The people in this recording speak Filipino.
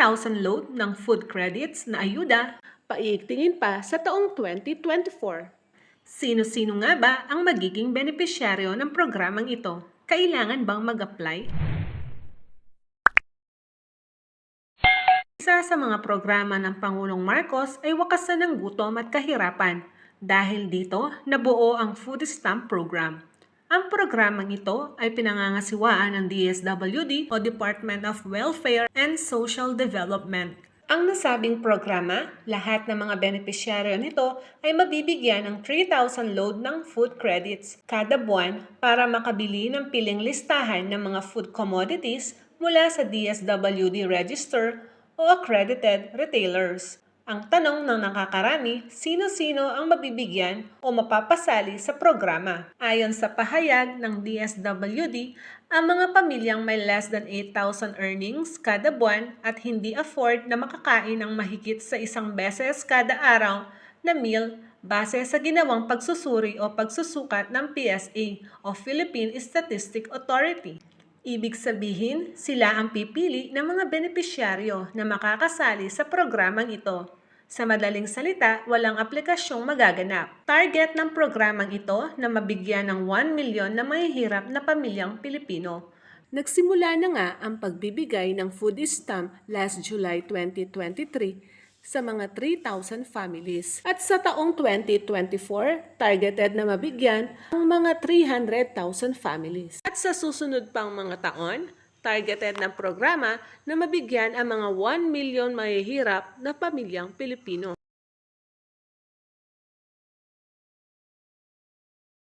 3,000 load ng food credits na ayuda paiigtingin pa sa taong 2024. Sino-sino nga ba ang magiging benepisyaryo ng programang ito? Kailangan bang mag-apply? Isa sa mga programa ng Pangulong Marcos ay wakasan ng gutom at kahirapan. Dahil dito, nabuo ang Food Stamp Program. Ang programang ito ay pinangangasiwaan ng DSWD o Department of Welfare and Social Development. Ang nasabing programa, lahat ng mga benepisyaryo nito ay mabibigyan ng 3,000 load ng food credits kada buwan para makabili ng piling listahan ng mga food commodities mula sa DSWD Register o accredited retailers. Ang tanong ng nakakarami, sino-sino ang mabibigyan o mapapasali sa programa? Ayon sa pahayag ng DSWD, ang mga pamilyang may less than 8,000 earnings kada buwan at hindi afford na makakain ng mahigit sa isang beses kada araw na meal base sa ginawang pagsusuri o pagsusukat ng PSA o Philippine Statistic Authority. Ibig sabihin, sila ang pipili ng mga benepisyaryo na makakasali sa programang ito. Sa madaling salita, walang aplikasyong magaganap. Target ng programang ito na mabigyan ng 1 milyon na mahihirap na pamilyang Pilipino. Nagsimula na nga ang pagbibigay ng food stamp last July 2023 sa mga 3,000 families. At sa taong 2024, targeted na mabigyan ang mga 300,000 families. At sa susunod pang mga taon, targeted ng programa na mabigyan ang mga 1 milyon mahihirap na pamilyang Pilipino.